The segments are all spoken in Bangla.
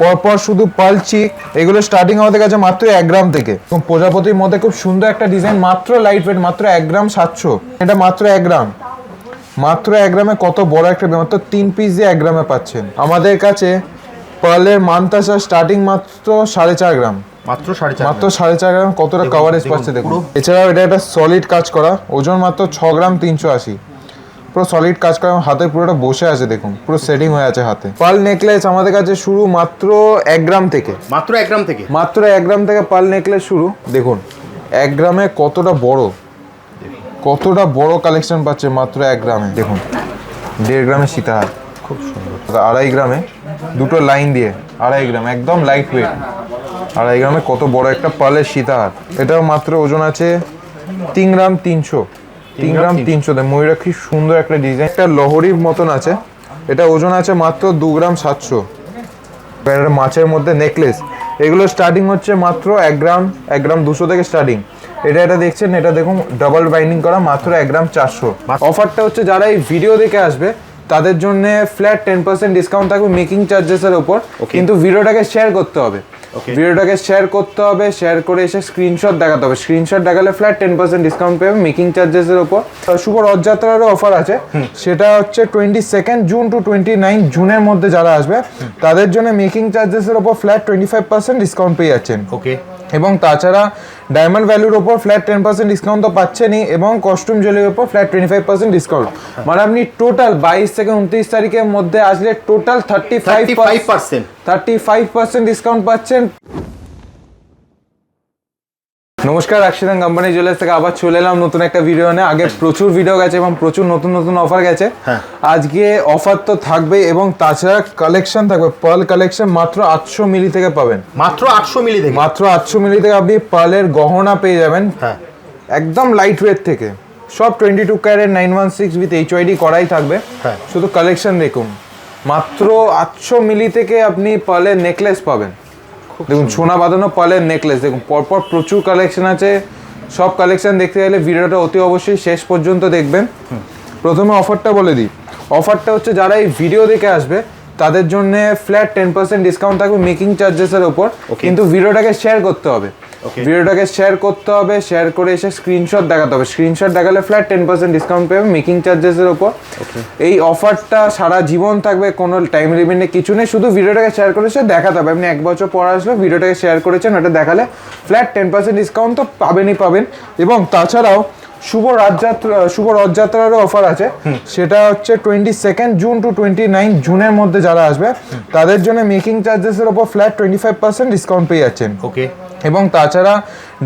পরপর শুধু পালচি এগুলো স্টার্টিং আমাদের কাছে মাত্র এক গ্রাম থেকে। এবং প্রজাপতির মধ্যে খুব সুন্দর একটা ডিজাইন মাত্র লাইট ওয়েট মাত্র এক গ্রাম সাতশো। এটা মাত্র এক গ্রাম। মাত্র এক গ্রামে কত বড় একটা মাত্র তিন পিস দিয়ে এক গ্রামে পাচ্ছেন। আমাদের কাছে পার্লের মান্তাসা স্টার্টিং মাত্র সাড়ে চার গ্রাম। মাত্র সাড়ে চার মাত্র সাড়ে চার গ্রাম কতটা কাভারেজ পাচ্ছে দেখুন। এছাড়াও এটা একটা সলিড কাজ করা ওজন মাত্র ছ গ্রাম তিনশো আশি। পুরো সলিড কাজ করা এবং হাতে পুরোটা বসে আছে দেখুন। পুরো সেটিং হয়ে আছে হাতে। পাল নেকলেস আমাদের কাছে শুরু মাত্র এক গ্রাম থেকে। মাত্র এক গ্রাম থেকে? মাত্র এক গ্রাম থেকে পাল নেকলেস শুরু। দেখুন এক গ্রামে কতটা বড়? কতটা বড় কালেকশন পাচ্ছে মাত্র এক গ্রামে? দেখুন দেড় গ্রামে সীতাহার খুব সুন্দর। আড়াই গ্রামে দুটো লাইন দিয়ে আড়াই গ্রাম একদম লাইট ওয়েট আড়াই গ্রামে কত বড় একটা পালের সীতাহার এটাও মাত্র ওজন আছে তিন গ্রাম তিনশো। তিন গ্রাম তিনশো ময়ূরাক্ষী সুন্দর একটা ডিজাইন একটা লহরির মতন আছে। এটা ওজন আছে মাত্র দু গ্রাম সাতশো। মাছের মধ্যে নেকলেস এগুলো স্টার্টিং হচ্ছে মাত্র এক গ্রাম এক গ্রাম দুশো থেকে স্টার্টিং এটা এটা দেখছেন এটা দেখুন ডাবল বাইন্ডিং করা মাত্র এক গ্রাম চারশো। অফারটা হচ্ছে যারা এই ভিডিও দেখে আসবে তাদের জন্য ফ্ল্যাট টেন পার্সেন্ট ডিসকাউন্ট থাকবে মেকিং চার্জেসের ওপর কিন্তু ভিডিওটাকে শেয়ার করতে হবে. ভিডিওটাকে শেয়ার করতে হবে শেয়ার করে এসে স্ক্রিনশট দেখাতে হবে। স্ক্রিনশট দেখালে ফ্ল্যাট টেন পার্সেন্ট ডিসকাউন্ট পেবে মেকিং চার্জেসের ওপর আর শুভ রথযাত্রারও অফার আছে। সেটা হচ্ছে twenty second June to twenty nine জুনের মধ্যে যারা আসবে তাদের জন্য মেকিং চার্জেসের উপর flat twenty five percent discount পেয়ে যাচ্ছেন। ওকে এবং তাছাড়া ডায়মন্ড ভ্যালুর ওপর ফ্ল্যাট টেন পার্সেন্ট ডিসকাউন্ট তো পাচ্ছেনই এবং কস্টিউম জুয়েলারির ওপর flat twenty five percent discount মানে আপনি টোটাল বাইশ থেকে উনত্রিশ তারিখের মধ্যে আসলে total thirty five percent thirty five percent discount পাচ্ছেন। নমস্কার আকশিদান কোম্পানি জুয়েলার্স থেকে আবার চলে এলাম নতুন একটা ভিডিও নিয়ে। আগে প্রচুর ভিডিও গেছে এবং প্রচুর নতুন নতুন অফার গেছে। হ্যাঁ। আজকে অফার তো থাকবে এবং তাছাড়া কালেকশন থাকবে। পার্ল কালেকশন মাত্র আটশো মিলি থেকে পাবেন। মাত্র আটশো মিলি থেকে? মাত্র আটশো মিলি থেকে আপনি পার্লের গহনা পেয়ে যাবেন। হ্যাঁ। একদম লাইট ওয়েট থেকে। সব twenty two carat nine one six with HUID করাই থাকবে। হ্যাঁ। শুধু কালেকশন দেখুন। মাত্র আটশো মিলি থেকে আপনি পার্লের নেকলেস পাবেন। দেখুন সোনা বাঁধানো পালের নেকলেস দেখুন পরপর প্রচুর কালেকশন আছে। সব কালেকশন দেখতে গেলে ভিডিওটা অতি অবশ্যই শেষ পর্যন্ত দেখবেন। প্রথমে অফারটা বলে দিই। অফারটা হচ্ছে যারা এই ভিডিও দেখে আসবে তাদের জন্য ফ্ল্যাট টেন পার্সেন্ট ডিসকাউন্ট থাকবে মেকিং চার্জেসের ওপর. কিন্তু ভিডিওটাকে শেয়ার করতে হবে. ভিডিওটাকে শেয়ার করতে হবে শেয়ার করে এসে স্ক্রিনশট দেখাতে হবে। স্ক্রিনশট দেখালে ফ্ল্যাট টেন পার্সেন্ট ডিসকাউন্ট পেবে মেকিং চার্জেসের ওপর। এই অফারটা সারা জীবন থাকবে কোনো টাইম লিমিট নেই কিছু নেই শুধু ভিডিওটাকে শেয়ার করে এসে দেখাতে হবে। আপনি এক বছর পর আসলে ভিডিওটাকে শেয়ার করেছেন ওটা দেখালে ফ্ল্যাট টেন পার্সেন্ট ডিসকাউন্ট তো পাবেনই পাবেন। এবং তাছাড়াও শুভ রথযাত্রা শুভ রথযাত্রারও অফার আছে। সেটা হচ্ছে twenty second June to twenty nine জুনের মধ্যে যারা আসবে তাদের জন্য মেকিং চার্জেসের ওপর flat twenty five percent discount পেয়ে যাচ্ছেন। ওকে এবং তাছাড়া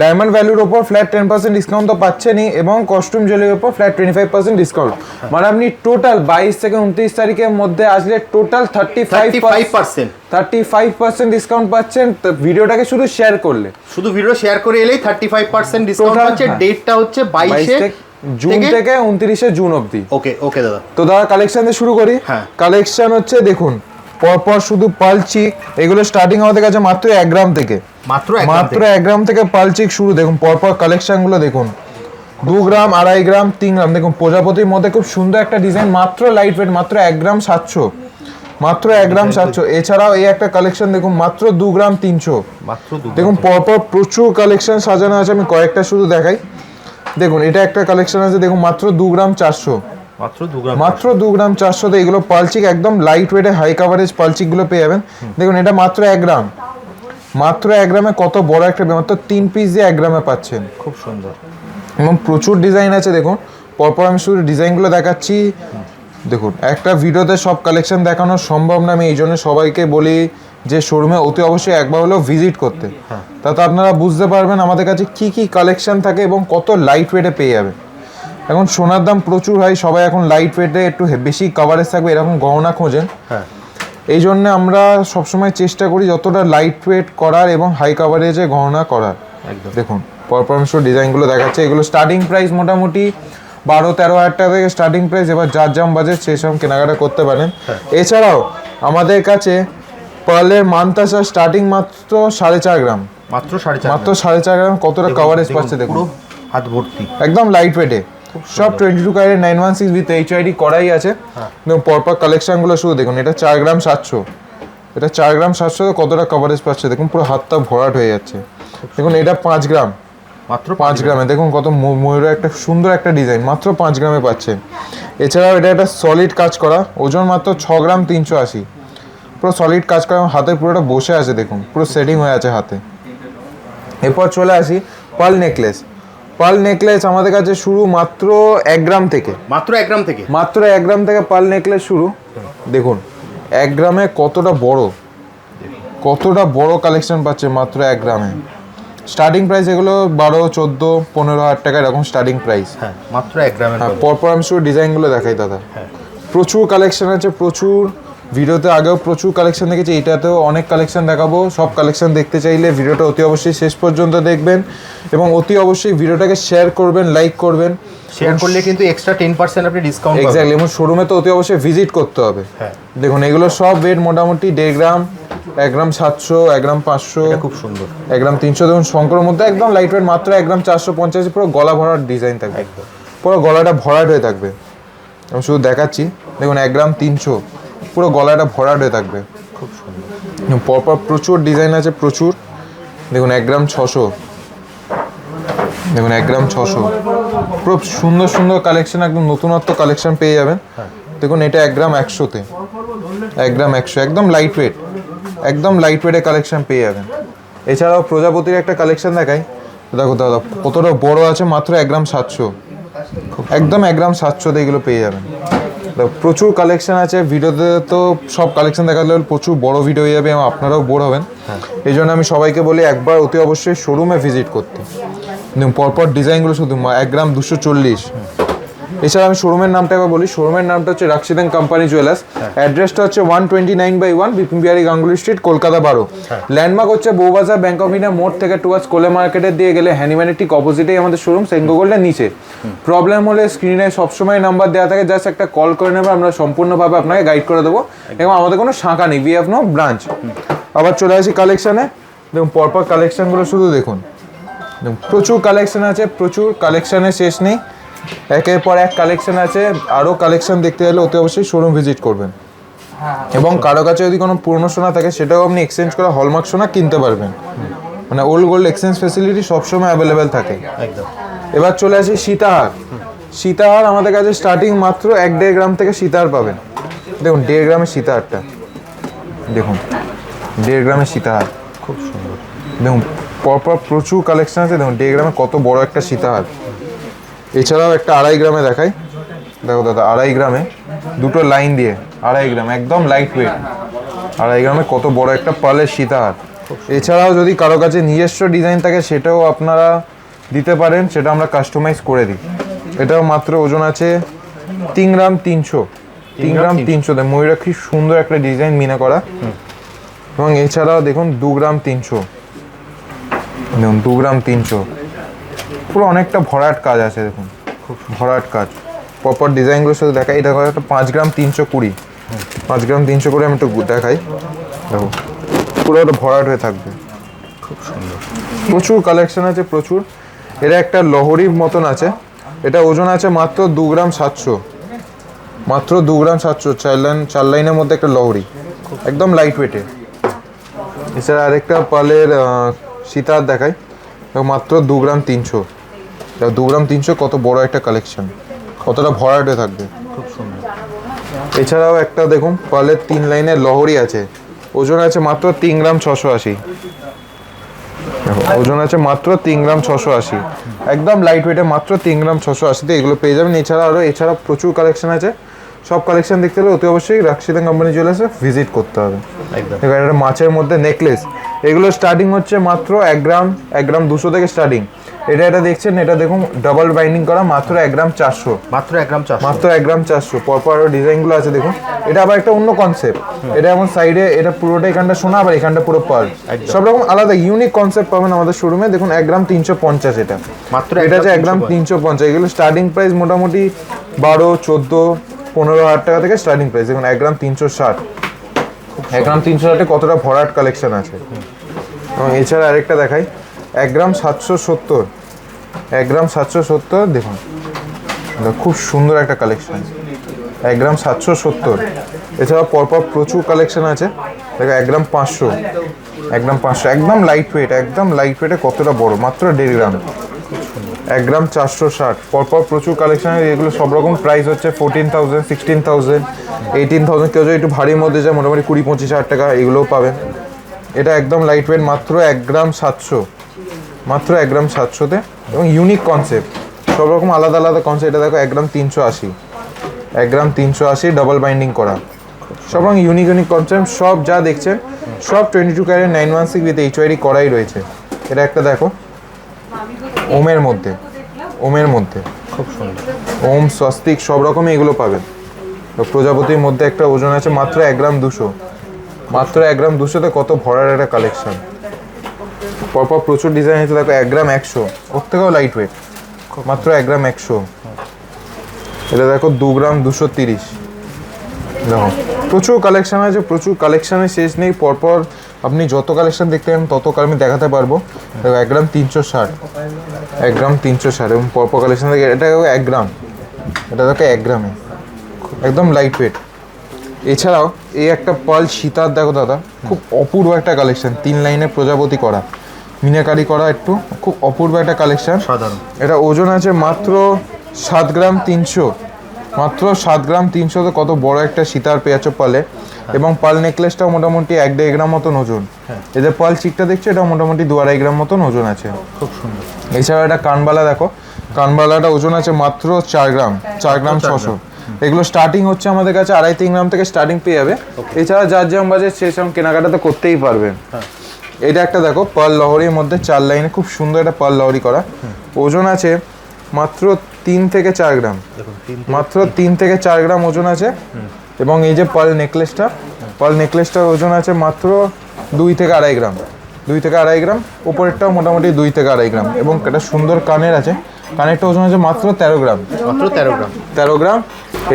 ডায়মন্ড ভ্যালুর ওপর ফ্ল্যাট টেন পার্সেন্ট ডিসকাউন্ট তো পাচ্ছেনই এবং কস্টিউম জুয়েলারির ওপর flat twenty five percent discount মানে আপনি টোটাল বাইশ থেকে উনত্রিশ তারিখের মধ্যে আসলে total thirty five five percent thirty five percent discount পাচ্ছেন ভিডিওটাকে শুধু শেয়ার করলে। শুধু ভিডিও শেয়ার করে এলেই থার্টি ফাইভ পার্সেন্ট ডিসকাউন্ট পাচ্ছে। ডেটটা হচ্ছে বাইশে জুন থেকে উনত্রিশে জুন অবধি। ওকে ওকে দাদা। তো দাদা কালেকশন দিয়ে শুরু করি। হ্যাঁ। কালেকশন হচ্ছে দেখুন পরপর শুধু পালচিক এগুলো স্টার্টিং আমাদের কাছে মাত্র এক গ্রাম থেকে। মাত্র এক মাত্র এক গ্রাম থেকে পালচিক শুরু দেখুন পরপর কালেকশনগুলো দেখুন। দু গ্রাম আড়াই গ্রাম তিন গ্রাম দেখুন প্রজাপতির মধ্যে খুব সুন্দর একটা ডিজাইন মাত্র লাইট ওয়েট মাত্র এক গ্রাম সাতশো। মাত্র এক গ্রাম সাতশো। এছাড়াও এই একটা কালেকশন দেখুন মাত্র দু গ্রাম তিনশো। দেখুন পরপর প্রচুর কালেকশন সাজানো আছে আমি কয়েকটা শুধু দেখাই। দেখুন এটা একটা কালেকশন আছে দেখুন মাত্র দু গ্রাম চারশো। মাত্র দু গ্রাম মাত্র দু গ্রাম চারশোতে এগুলো পালচিক একদম লাইট ওয়েটে হাই কাভারেজ পালচিকগুলো পেয়ে যাবেন। দেখুন এটা মাত্র এক গ্রাম। মাত্র এক গ্রামে কত বড় একটা মাত্র তিন পিস দিয়ে এক গ্রামে পাচ্ছেন। খুব সুন্দর। এবং প্রচুর ডিজাইন আছে দেখুন। পরপর আমি শুধু ডিজাইনগুলো দেখাচ্ছি। দেখুন একটা ভিডিওতে সব কালেকশন দেখানো সম্ভব না আমি এই জন্য সবাইকে বলি যে শোরুমে অতি অবশ্যই একবার হলেও ভিজিট করতে। তাতে আপনারা বুঝতে পারবেন আমাদের কাছে কি কি কালেকশন থাকে এবং কত লাইট ওয়েটে পেয়ে যাবে। এখন সোনার দাম প্রচুর হয় সবাই এখন লাইট ওয়েটে একটু বেশি কাভারেজ থাকবে এরকম গহনা খোঁজেন। হ্যাঁ। এই জন্য আমরা সবসময় চেষ্টা করি যতটা লাইট ওয়েট করার এবং হাই কাভারেজে গহনা করার। একদম। দেখুন পরপরামর্শ ডিজাইনগুলো দেখাচ্ছে। এগুলো স্টার্টিং প্রাইস মোটামুটি বারো তেরো হাজার টাকা থেকে স্টার্টিং প্রাইস এবার যার জাম বাজেট সেই সব কেনাকাটা করতে পারেন। এছাড়াও আমাদের কাছে পার্লের মান্তাসা স্টার্টিং মাত্র সাড়ে চার গ্রাম। মাত্র সাড়ে চার মাত্র সাড়ে চার গ্রাম। কতটা কাভারেজ পাচ্ছে দেখুন। হাত ভর্তি। একদম লাইট ওয়েটে সব twenty two carat nine one six with HUID করাই আছে। দেখুন পরপর কালেকশনগুলো শুধু দেখুন এটা চার গ্রাম সাতশো। এটা চার গ্রাম সাতশো কতটা কভারেজ পাচ্ছে? দেখুন পুরো হাতটা ভরাট হয়ে যাচ্ছে। দেখুন এটা পাঁচ গ্রাম। মাত্র পাঁচ গ্রামে। দেখুন কত ময়ূরের একটা সুন্দর একটা ডিজাইন মাত্র পাঁচ গ্রামে পাচ্ছেন এছাড়াও এটা একটা সলিড কাজ করা ওজন মাত্র ছ গ্রাম তিনশো আশি। পুরো সলিড কাজ করা হাতে পুরোটা বসে আছে দেখুন। পুরো সেটিং হয়ে আছে হাতে। এরপর চলে আসি পাল নেকলেস পাল নেকলেস আমাদের কাছে শুরু মাত্র এক গ্রাম থেকে। মাত্র এক গ্রাম থেকে? মাত্র এক গ্রাম থেকে পাল নেকলেস শুরু। দেখুন এক গ্রামে কতটা বড়? কতটা বড় কালেকশন পাচ্ছে মাত্র এক গ্রামে? স্টার্টিং প্রাইস এগুলো বারো চোদ্দ পনেরো হাজার টাকা এরকম স্টার্টিং প্রাইস হ্যাঁ মাত্র এক গ্রামে হ্যাঁ পরপর আমি শুধু ডিজাইনগুলো দেখাই দাদা। হ্যাঁ। প্রচুর কালেকশন আছে প্রচুর ভিডিওতে আগেও প্রচুর কালেকশন দেখেছি এটাতেও অনেক কালেকশন দেখাবো। সব কালেকশন দেখতে চাইলে ভিডিওটা অতি অবশ্যই শেষ পর্যন্ত দেখবেন এবং অতি অবশ্যই ভিডিওটাকে শেয়ার করবেন লাইক করবেন। শেয়ার করলে কিন্তু এক্সট্রা টেন পার্সেন্ট আপনি ডিসকাউন্ট এক্স্যাক্টলি এবং শোরুমে তো অতি অবশ্যই ভিজিট করতে হবে। হ্যাঁ। দেখুন এগুলো সব ওয়েট মোটামুটি দেড় গ্রাম এক গ্রাম সাতশো এক গ্রাম পাঁচশো খুব সুন্দর। এক গ্রাম তিনশো। দেখুন শঙ্করের মধ্যে একদম লাইট ওয়েট মাত্র এক গ্রাম চারশো পঞ্চাশ পুরো গলা ভরার ডিজাইন থাকবে। পুরো গলাটা ভরাট হয়ে থাকবে। আমি শুধু দেখাচ্ছি। দেখুন এক গ্রাম তিনশো। পুরো গলাটা ভরাট হয়ে থাকবে। খুব সুন্দর। পরপর প্রচুর ডিজাইন আছে প্রচুর। দেখুন এক গ্রাম ছশো। দেখুন এক গ্রাম ছশো। পুরো সুন্দর সুন্দর কালেকশন একদম নতুনত্ব কালেকশন পেয়ে যাবেন। দেখুন এটা এক গ্রাম একশোতে। এক গ্রাম একশো একদম লাইট ওয়েট একদম লাইট ওয়েটে কালেকশন পেয়ে যাবেন। এছাড়াও প্রজাপতির একটা কালেকশন দেখাই। দেখো দাদা কতটা বড় আছে মাত্র এক গ্রাম সাতশো। একদম এক গ্রাম সাতশোতে এগুলো পেয়ে যাবেন। প্রচুর কালেকশন আছে ভিডিওতে তো সব কালেকশন দেখালে প্রচুর বড় ভিডিও হয়ে যাবে এবং আপনারাও বোর হবেন। এই জন্য আমি সবাইকে বলি একবার অতি অবশ্যই শোরুমে ভিজিট করতে। পরপর ডিজাইনগুলো শুধু এক গ্রাম দুশো চল্লিশ। এছাড়া আমি শোরুমের নামটা একবার বলি শোরুমের নামটা হচ্ছে রাক্সিদান কোম্পানি জুয়েলার্স অ্যাড্রেসটা হচ্ছে one twenty nine by one Bipin Bihari Ganguly street Kolkata বারো। ল্যান্ডমার্ক হচ্ছে বৌবাজার ব্যাংক অফ ইন্ডিয়া মোড় থেকে টুয়ার্স কোলে মার্কেটের দিয়ে গেলে হ্যানিম্যানের ঠিক অপোজিটেই আমাদের শোরুম সেঙ্গো গোল্ডের নিচে। প্রবলেম হলে স্ক্রিনে সবসময় নাম্বার দেওয়া থাকে জাস্ট একটা কল করে নেবে আমরা সম্পূর্ণভাবে আপনাকে গাইড করে দেবো। এবং আমাদের কোনো শাখা নেই উই হ্যাভ নো ব্রাঞ্চ আবার চলে আসি কালেকশানে দেখুন পরপর কালেকশনগুলো শুধু দেখুন। দেখুন, প্রচুর কালেকশন আছে প্রচুর কালেকশনের শেষ নেই। একের পর এক কালেকশন আছে। আরও কালেকশন দেখতে গেলে অতি অবশ্যই শোরুম ভিজিট করবেন। এবং কারও কাছে যদি কোনো পুরনো সোনা থাকে সেটাও আপনি এক্সচেঞ্জ করে হলমার্ক সোনা কিনতে পারবেন। মানে ওল্ড গোল্ড এক্সচেঞ্জ ফেসিলিটি সবসময় অ্যাভেলেবেল থাকে। একদম। এবার চলে আসি সীতাহার। সীতাহার আমাদের কাছে স্টার্টিং মাত্র এক দেড় গ্রাম থেকে সীতাহার পাবেন। দেখুন দেড় গ্রামের সীতাহারটা। দেখুন দেড় গ্রামের সীতাহার। খুব সুন্দর। দেখুন পরপর প্রচুর কালেকশন আছে। দেখুন দেড় গ্রামে কত বড় একটা সীতাহার। এছাড়াও একটা আড়াই গ্রামে দেখাই। দেখো দাদা আড়াই গ্রামে। দুটো লাইন দিয়ে আড়াই গ্রাম একদম লাইট ওয়েট আড়াই গ্রামে কত বড় একটা পালের সীতাহার। এছাড়াও যদি কারও কাছে নিজস্ব ডিজাইন থাকে সেটাও আপনারা দিতে পারেন সেটা আমরা কাস্টমাইজ করে দিই। এটাও মাত্র ওজন আছে তিন গ্রাম তিনশো। তিন গ্রাম তিনশোতে ময়ূরাক্ষী সুন্দর একটা ডিজাইন মিনা করা। এবং এছাড়াও দেখুন দু গ্রাম তিনশো। দেখুন দু গ্রাম তিনশো। পুরো অনেকটা ভরাট কাজ আছে, দেখুন। খুব ভরাট কাজ। প্রপার ডিজাইনগুলো সাথে দেখাই। এটা একটা পাঁচ গ্রাম তিনশো কুড়ি। পাঁচ গ্রাম তিনশো কুড়ি আমি একটু দেখাই। দেখো, পুরো একটা ভরাট হয়ে থাকবে। খুব সুন্দর। প্রচুর কালেকশন আছে, প্রচুর। এটা একটা লহরির মতন আছে। এটা ওজন আছে মাত্র দু গ্রাম সাতশো। মাত্র দু গ্রাম সাতশো, চার লাইন, চার লাইনের মধ্যে একটা লহরি। একদম লাইট ওয়েটে এছাড়া আরেকটা পালের সীতার দেখাই। দেখো, মাত্র দু গ্রাম তিনশো। দু গ্রাম তিনশো কত বড় একটা কালেকশন কতটা ভরাটে থাকবে। খুব সুন্দর। এছাড়াও একটা দেখুন পালের তিন লাইনের লহরি আছে। ওজন আছে মাত্র তিন গ্রাম ছশো আশি। ওজন আছে মাত্র তিন গ্রাম ছশো আশি। একদম লাইট ওয়েটে মাত্র তিন গ্রাম ছশো আশিতে এগুলো পেয়ে যাবেন। এছাড়া আরও এছাড়া প্রচুর কালেকশন আছে। সব কালেকশন দেখতে হলে অতি অবশ্যই রাক্সিদান কোম্পানি চলে জুয়েলার্সে ভিজিট করতে হবে। একদম। একটা মাছের মধ্যে নেকলেস এগুলো স্টার্টিং হচ্ছে মাত্র এক গ্রাম এক গ্রাম দুশো থেকে স্টার্টিং এটা এটা দেখছেন এটা দেখুন ডাবল বাইন্ডিং করা মাত্র এক গ্রাম চারশো। মাত্র এক গ্রাম চারশো। মাত্র এক গ্রাম চারশো। পরপর আরও ডিজাইনগুলো আছে দেখুন। এটা আবার একটা অন্য কনসেপ্ট এটা এমন সাইডে এটা পুরোটা এখানটা শোনা আবার এখানটা পুরো পার সব রকম আলাদা ইউনিক কনসেপ্ট পাবেন আমাদের শোরুমে দেখুন এক গ্রাম তিনশো পঞ্চাশ এটা। মাত্র এটা আছে এক গ্রাম তিনশো পঞ্চাশ। এগুলো স্টার্টিং প্রাইস মোটামুটি বারো চোদ্দ পনেরো হাজার টাকা থেকে স্টার্টিং প্রাইস দেখুন এক গ্রাম তিনশো ষাট। এক গ্রাম তিনশো ষাটে কতটা ভরাট কালেকশন আছে। এবং এছাড়া আরেকটা দেখাই। এক গ্রাম সাতশো সত্তর। এক গ্রাম সাতশো সত্তর, দেখুন। খুব সুন্দর একটা কালেকশন এক গ্রাম সাতশো সত্তর। এছাড়া পরপর প্রচুর কালেকশন আছে। দেখো, এক গ্রাম পাঁচশো। এক গ্রাম পাঁচশো। একদম লাইট ওয়েট একদম লাইট ওয়েটে কতটা বড়? মাত্র দেড় গ্রাম। এক গ্রাম চারশো ষাট। পরপর প্রচুর কালেকশন এগুলো সব রকম প্রাইস হচ্ছে fourteen thousand sixteen thousand eighteen thousand কেউ যদি একটু ভারীর মধ্যে যায়, মোটামুটি কুড়ি, পঁচিশ হাজার টাকা এগুলোও পাবেন। এটা একদম লাইট ওয়েট মাত্র এক গ্রাম সাতশো। মাত্র এক গ্রাম সাতশোতে এবং ইউনিক কনসেপ্ট সব রকম আলাদা আলাদা কনসেপ্ট এটা দেখো এক গ্রাম তিনশো আশি। এক গ্রাম তিনশো আশি ডাবল বাইন্ডিং করা। সব রকম ইউনিক ইউনিক কনসেপ্ট সব যা দেখছেন সব twenty two carat nine one six with HUID করাই রয়েছে। এটা একটা দেখো। ওমের মধ্যে। ওমের মধ্যে। খুব সুন্দর। ওম স্বস্তিক সব রকমই এগুলো পাবেন। প্রজাপতির মধ্যে একটা ওজন আছে মাত্র এক গ্রাম দুশো। মাত্র এক গ্রাম দুশোতে কত ভরার একটা কালেকশন পরপর প্রচুর ডিজাইন হয়েছে, দেখো এক গ্রাম একশো। ওর থেকেও লাইট ওয়েট মাত্র এক গ্রাম একশো। এটা দেখো দু গ্রাম দুশো তিরিশ। দেখো, প্রচুর কালেকশান আছে, প্রচুর কালেকশানের শেষ নেই। পরপর আপনি যত কালেকশন দেখতে পারেন তত আমি দেখাতে পারব। দেখো, এক গ্রাম তিনশো ষাট। এক গ্রাম তিনশো ষাট এবং পরপর কালেকশান থেকে এটা দেখো এক গ্রাম এটা দেখো এক গ্রামে একদম লাইট ওয়েট এছাড়াও এই একটা পাল সীতার দেখো দাদা, খুব অপূর্ব একটা কালেকশন তিন লাইনে প্রজাপতি করা। মিনাকারি করা একটু খুব অপূর্ব একটা কালেকশন সাধারণ। এটা ওজন আছে মাত্র সাত গ্রাম তিনশো। মাত্র সাত গ্রাম তিনশোতে কত বড় একটা সীতার পেঁয়াজ পালে। এবং পাল নেকলেসটাও মোটামুটি এক দেড় গ্রাম মতন ওজন। এদের পাল চিকটা দেখছ এটা মোটামুটি দু আড়াই গ্রাম মতন ওজন আছে। খুব সুন্দর। এছাড়া এটা কানবালা দেখো কানবালাটা ওজন আছে মাত্র চার গ্রাম চার গ্রাম ছশো। এগুলো স্টার্টিং হচ্ছে আমাদের কাছে আড়াই তিন গ্রাম থেকে স্টার্টিং পেয়ে যাবে। এছাড়া যার যেমন বাজেট সে সেরকম কেনাকাটা তো করতেই পারবেন এটা একটা দেখো পার লহরির মধ্যে চার লাইনে খুব সুন্দর একটা পার লহরি করা। ওজন আছে মাত্র তিন থেকে চার গ্রাম। মাত্র তিন থেকে চার গ্রাম ওজন আছে। এবং এই যে পাল নেকলেসটা পার নেকলেসটার ওজন আছে মাত্র দুই থেকে আড়াই গ্রাম। দুই থেকে আড়াই গ্রাম ওপরেরটাও মোটামুটি দুই থেকে আড়াই গ্রাম। এবং একটা সুন্দর কানের আছে। কানেরটা ওজন আছে মাত্র তেরো গ্রাম। মাত্র তেরো গ্রাম। তেরো গ্রাম।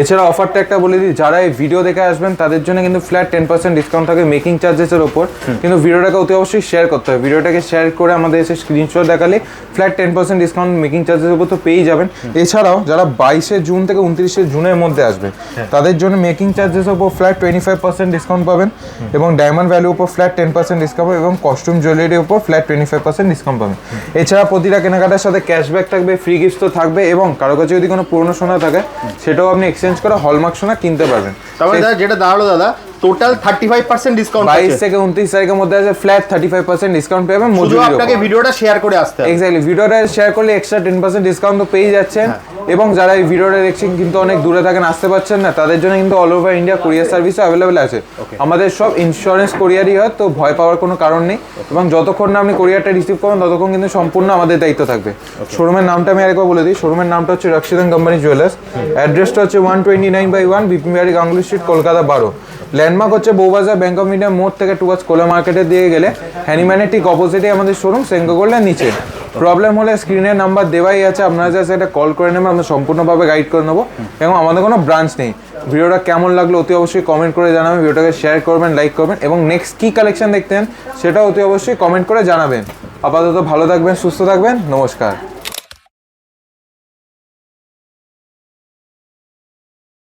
এছাড়া অফারটা একটা বলে দিই যারা এই ভিডিও দেখে আসবেন তাদের জন্য কিন্তু ফ্ল্যাট টেন পার্সেন্ট ডিসকাউন্ট থাকে মেকিং চার্জেসের ওপর কিন্তু ভিডিওটাকে অতি অবশ্যই শেয়ার করতে হবে। ভিডিওটাকে শেয়ার করে আমাদের এসে স্ক্রিনশট দেখালে flat ten percent discount making চার্জেসের উপর তো পেয়েই যাবেন। এছাড়াও যারা বাইশে জুন থেকে উনত্রিশে জুনের মধ্যে আসবে তাদের জন্য মেকিং চার্জেসের উপর flat twenty five percent discount পাবেন এবং ডায়মন্ড ভ্যালুর উপর ফ্ল্যাট টেন পার্সেন্ট ডিসকাউন্ট এবং কস্টিউম জুয়েলারির উপর flat twenty five percent discount পাবেন এছাড়া প্রতিটা কেনাকাটার সাথে ক্যাশব্যাক থাকবে ফ্রি গিফট তো থাকবে এবং কারও কাছে যদি কোনো পুরনো সোনা থাকে সেটাও আপনি এক্সচেঞ্জ করে হলমার্ক সোনা কিনতে পারবেন। তারপরে দাদা যেটা দাঁড়াল দাদা total thirty five percent discount বাইশ থেকে উনত্রিশ তারিখের মধ্যে আছে flat thirty five percent discount পাবেন শুধু আপনাকে ভিডিওটা শেয়ার করে আসতে হবে। এক্স্যাক্টলি ভিডিওটা শেয়ার করলে এক্সট্রা টেন পার্সেন্ট ডিসকাউন্ট তো পেয়ে যাচ্ছেন। এবং যারা এই ভিডিওটা দেখছেন কিন্তু অনেক দূরে থাকেন আসতে পারছেন না তাদের জন্য কিন্তু অল ওভার ইন্ডিয়া কোরিয়ার সার্ভিসও অ্যাভেলেবেল আছে। আমাদের সব ইন্স্যুরেন্স কোরিয়ারই হয় তো ভয় পাওয়ার কোনো কারণ নেই। এবং যতক্ষণ না আপনি কোরিয়ারটা রিসিভ করবেন ততক্ষণ কিন্তু সম্পূর্ণ আমাদের দায়িত্ব থাকবে। শোরুমের নামটা আমি আরেকবার বলে দিই। শোরুমের নামটা হচ্ছে রক্ষিতন কোম্পানি জুয়েলার্স অ্যাড্রেসটা হচ্ছে one twenty nine by one বিপিমিয়ারি Ganguly street Kolkata বারো ল্যান্ডমার্ক হচ্ছে বৌবাজার ব্যাংক অফ ইন্ডিয়া মোড় থেকে টুয়ার্স কোলা মার্কেটের দিয়ে গেলে। হ্যানিম্যানের ঠিক অপোজিটে আমাদের শোরুম সেঙ্গো নিচে। প্রবলেম হলে স্ক্রিনের নাম্বার দেওয়াই আছে, আপনারা জাস্ট এটা কল করে নেবেন, আমরা সম্পূর্ণভাবে গাইড করে নেব। এবং আমাদের কোনো ব্রাঞ্চ নেই। ভিডিওটা কেমন লাগল অতি অবশ্যই কমেন্ট করে জানাবেন ভিডিওটাকে শেয়ার করবেন লাইক করবেন, এবং নেক্সট কী কালেকশন দেখতেন সেটা অতি অবশ্যই কমেন্ট করে জানাবেন। আপাতত ভালো থাকবেন, সুস্থ থাকবেন, নমস্কার।